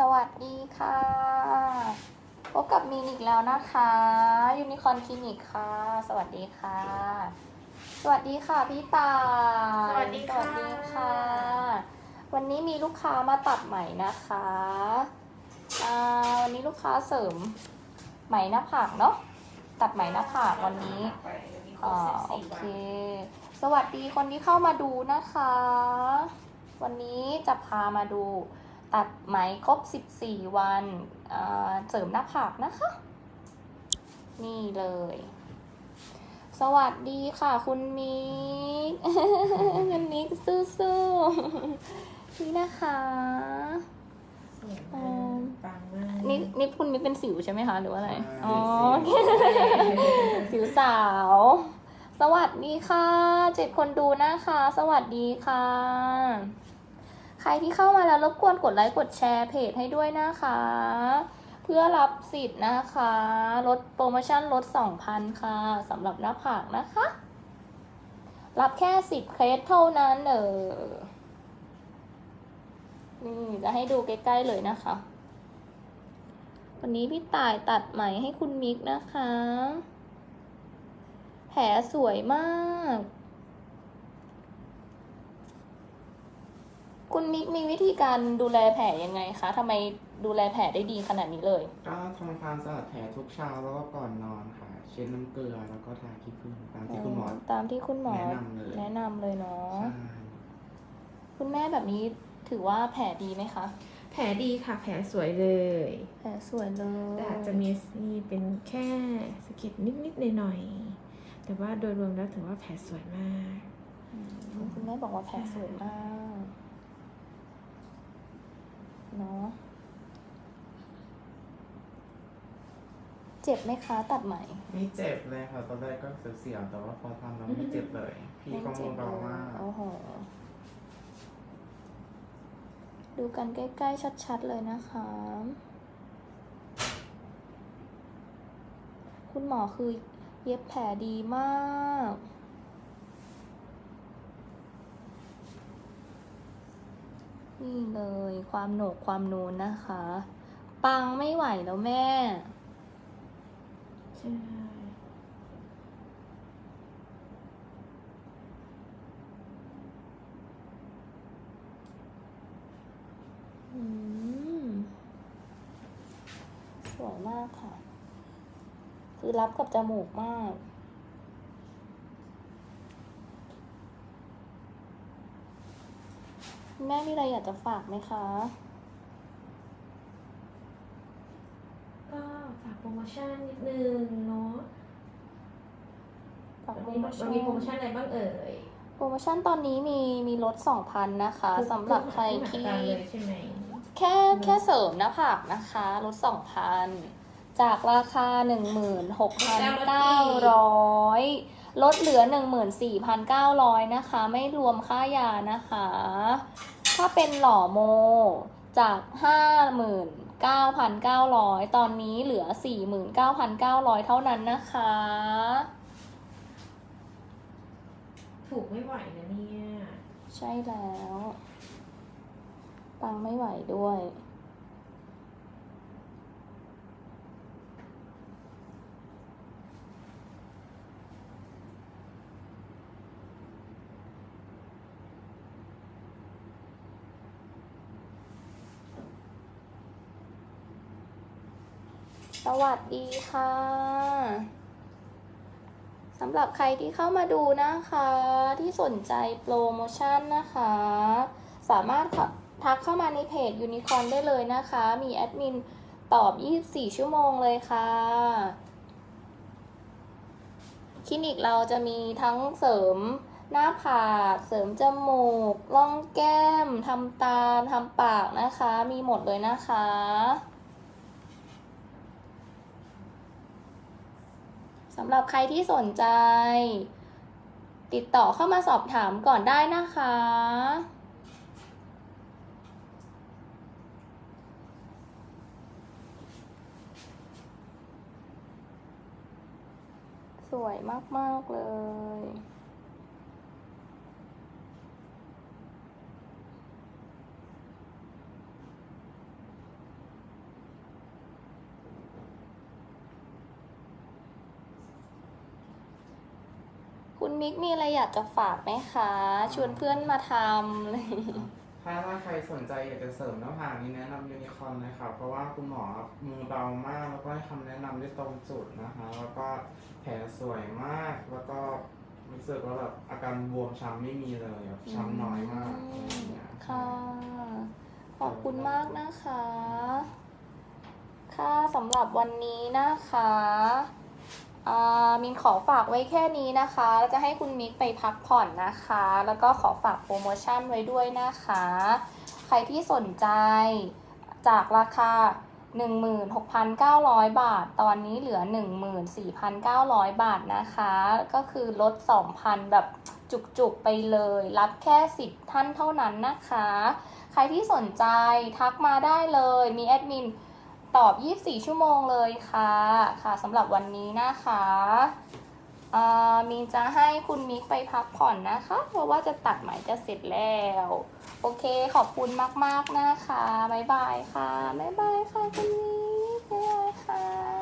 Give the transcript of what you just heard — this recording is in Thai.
สวัสดีค่ะ พบกับมีนอีกแล้วนะคะยูนิคอนคลินิกค่ะ สวัสดีค่ะ สวัสดีค่ะพี่ตายสวัสดีค่ะ สวัสดีค่ะ วันนี้มีลูกค้ามาตัดไหมนะคะอ่าวันนี้ลูกค้าเสริมไหมหน้าผากเนาะตัดไหมหน้าผากวันนี้อ่าโอเค สวัสดีคนที่เข้ามาดูนะคะ วันนี้จะพามาดู ตัดไหมครบ 14 วันอ่าเสริมหน้าผากนะคะ นี่เลย สวัสดีค่ะ คุณมิกคุณมิกสู้ๆนี่นะคะสวยมากปังมากนี่นี่คุณมิกเป็นสิวใช่ไหมคะ หรือว่าอะไรใช่อ๋อสิวสิวสาว สวัสดีค่ะ เจ็ดคนดูนะคะ สวัสดีค่ะ ใครที่เข้ามาแล้วรบกวนกดไลค์กดแชร์เพจให้ด้วยนะคะ เพื่อรับสิทธิ์นะคะลดโปรโมชั่นลด 2,000 ค่ะสำหรับหน้าผากนะคะ รับแค่ 10 เคสเท่านั้นเออนี่จะให้ดูใกล้ๆเลยนะคะ วันนี้พี่ต่ายตัดไหมให้คุณมิกนะคะ แผลสวยมาก คุณมิกมีวิธีการดูแลแผลยังไงคะทำไมดูแลแผลได้ดีขนาดนี้เลย ก็ทำความสะอาดแผลทุกเช้าแล้วก็ก่อนนอนค่ะ เช็ดน้ำเกลือแล้วก็ทาขี้ผึ้งตามที่คุณหมอ ตามที่คุณหมอแนะนำเลย แนะนำเลยเนาะใช่คุณแม่แบบนี้ถือว่าแผลดีไหมคะ แผลดีค่ะ แผลสวยเลย แผลสวยเลยแต่อาจจะมีนี่เป็นแค่สะเก็ดนิดๆหน่อยๆแต่ว่าโดยรวมแล้วถือว่าแผลสวยมากอืมคุณแม่บอกว่าแผลสวยมาก เนาะเจ็บไหมคะตัดไหม ไม่เจ็บเลยค่ะตอนแรกก็เสียวๆแต่ว่าพอทำแล้วไม่เจ็บเลย พี่ไม่ก็เจ็มืบอเบาเลยมากโอ้โห ดูกันใกล้ๆ ชัดๆ เลยนะคะ คุณหมอคือเย็บแผลดีมาก นี่เลยความโหนกความนูนนะคะ ปังไม่ไหวแล้วแม่ใช่สวยมากค่ะ คือรับกับจมูกมาก แม่มีอะไรอยากจะฝากไหมคะ ก็ฝากโปรโมชั่นนิดนึงเนาะฝากมันโปรมีโมมันชั่น มีโปรโมชั่นอะไรบ้างเอ่ย โปรโมชั่นตอนนี้มีมีลด2,000นะคะสำหรับใครทุกที่มาตรการเลยใช่ไหมแค่แค่เสริมหน้าผากนะคะลด2,000จากราคา 16,900 ลดเหลือ 14,900 นะคะ ไม่รวมค่ายานะคะ ถ้าเป็นหล่อโมจาก 59,900 ตอนนี้เหลือ 49,900 เท่านั้นนะคะ ถูกไม่ไหวนะเนี่ย ใช่แล้วปังไม่ไหวด้วย สวัสดีค่ะสำหรับใครที่เข้ามาดูนะคะ ที่สนใจโปรโมชั่นนะคะ สามารถทักเข้ามาในเพจยูนิคอนได้เลยนะคะ มีแอดมินตอบ 24 ชั่วโมงเลยค่ะคลินิกเราจะมีทั้งเสริมหน้าผากเสริมจมูกร่องแก้มทำตาทำปากนะคะ มีหมดเลยนะคะ สำหรับใครที่สนใจ ติดต่อเข้ามาสอบถามก่อนได้นะคะ สวยมาก ๆ เลย คุณมิกมีอะไรอยากจะฝากไหมคะ ชวนเพื่อนมาทำอะไรอย่างงี้ถ้าถ้าใครสนใจอยากจะเสริมหน้าผากนี้แนะนำยูนิคอร์นเลยค่ะเพราะว่าคุณหมอมือเบามาก แล้วก็ให้คำแนะนำได้ตรงจุดนะคะ แล้วก็แผลสวยมาก แล้วก็รู้สึกว่าแบบอาการบวมช้ำไม่มีเลยแบบช้ำน้อยมากอะไรอย่างเงี้ยค่ะ ขอบคุณมากนะคะ ค่ะสำหรับวันนี้นะคะอ่า มินขอฝากไว้แค่นี้นะคะ จะให้คุณมิกไปพักผ่อนนะคะ แล้วก็ขอฝากโปรโมชั่นไว้ด้วยนะคะ ใครที่สนใจจากราคา 16,900 บาท ตอนนี้เหลือ 14,900 บาทนะคะ ก็คือลด 2,000 แบบจุกๆไปเลย รับแค่ 10 ท่านเท่านั้นนะคะ ใครที่สนใจทักมาได้เลย มีแอดมิน ตอบ 24 ชั่วโมงเลยค่ะค่ะสำหรับวันนี้นะคะอ่ามีนจะให้คุณมิกไปพักผ่อนนะคะ เพราะว่าจะตัดไหมจะเสร็จแล้ว โอเคขอบคุณมาก ๆ นะคะ บ๊ายบายค่ะ บ๊ายบายค่ะคุณมิกบ๊ายบายค่ะ